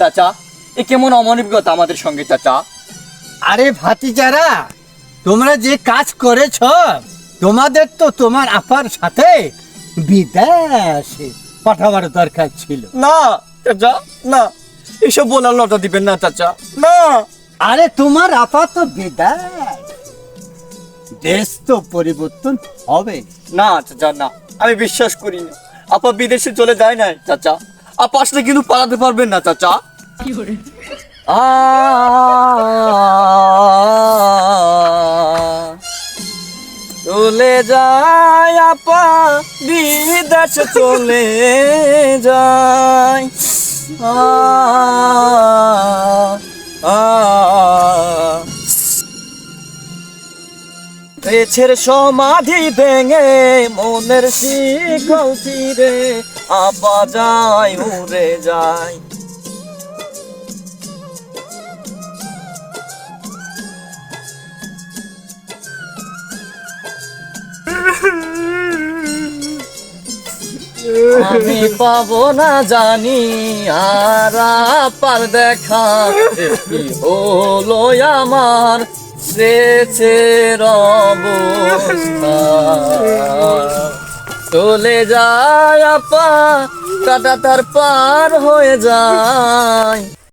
চাচা? এ কেমন অমানবিকতা আমাদের সঙ্গে চাচা? আরে ভাতিজারা তোমরা যে কাজ করেছ তোমাদের তো তোমার আপার সাথে বিদেশে পাঠাবার দরকার ছিল। না চাচা না। এসব বলার লটা দিবেন না চাচা। না। আরে তোমার আপা তো বিদায় দেশ তো পরিবর্তন হবে। না চাচা না। আমি বিশ্বাস করি না আপা বিদেশে চলে যায় না চাচা। আপা আসলে কিন্তু পালাতে পারবেন না চাচা। চলে যায় আপা, বিদেশ চলে যায়। পেছের সমাধি ভেঙে মনের চিরে আপা যায়, উড়ে যায়। আমি পাবো না জানি, আর পার দেখা কি হলো আমার? সেচের চলে যায় আপা, কাটা তার পার হয়ে যায়।